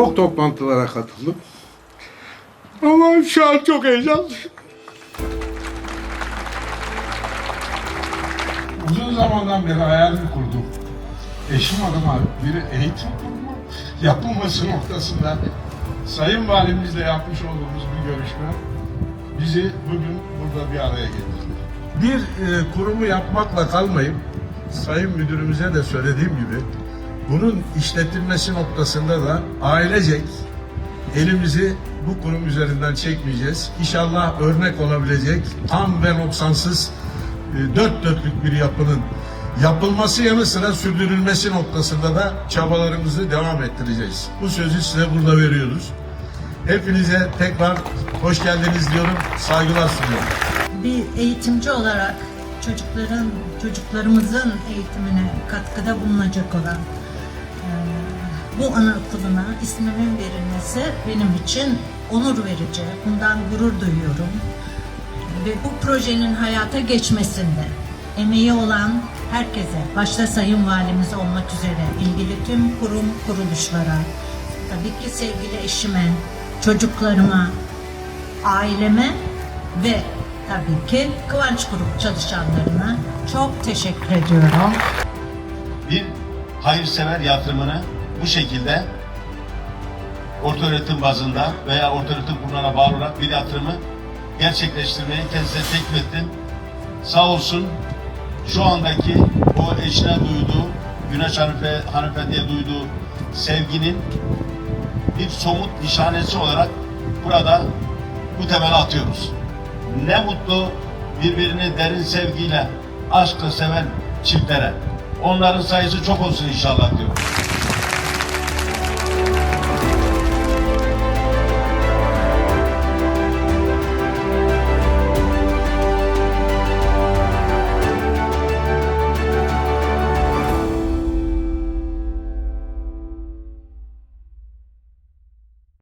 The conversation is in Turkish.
o toplantılara katıldım. Ama şu an çok heyecanlıyım. Uzun zamandan beri hayalini kurdum. Eşim adıma bir eğitim kurumu yapılması noktasında Sayın Valimizle yapmış olduğumuz bir görüşme bizi bugün burada bir araya getirdi. Bir e, kurumu yapmakla kalmayıp Sayın Müdürümüze de söylediğim gibi bunun işletilmesi noktasında da ailecek elimizi bu kurum üzerinden çekmeyeceğiz. İnşallah örnek olabilecek tam ve noksansız e, dört dörtlük bir yapının yapılması yanı sıra sürdürülmesi noktasında da çabalarımızı devam ettireceğiz. Bu sözü size burada veriyoruz. Hepinize tekrar hoş geldiniz diyorum. Saygılar sunuyorum. bir eğitimci olarak çocukların çocuklarımızın eğitimine katkıda bulunacak olan bu anaokuluna ismimin verilmesi benim için onur verici. Bundan gurur duyuyorum. Ve bu projenin hayata geçmesinde emeği olan herkese, başta Sayın Valimiz olmak üzere ilgili tüm kurum kuruluşlara, tabii ki sevgili eşime, çocuklarıma, aileme ve tabii ki Kıvanç Grup çalışanlarına çok teşekkür ediyorum. bir hayırsever yatırımını bu şekilde orta öğretim bazında veya orta öğretim kurumlarına bağlı olarak bir yatırımı gerçekleştirmeyi kendisine teklif ettim. Sağ olsun şu andaki o eşine duyduğu, Güneş Hanife, Hanife'ye duyduğu sevginin bir somut nişanesi olarak burada bu temeli atıyoruz. Ne mutlu birbirini derin sevgiyle, aşkla seven çiftlere. Onların sayısı çok olsun inşallah diyorum.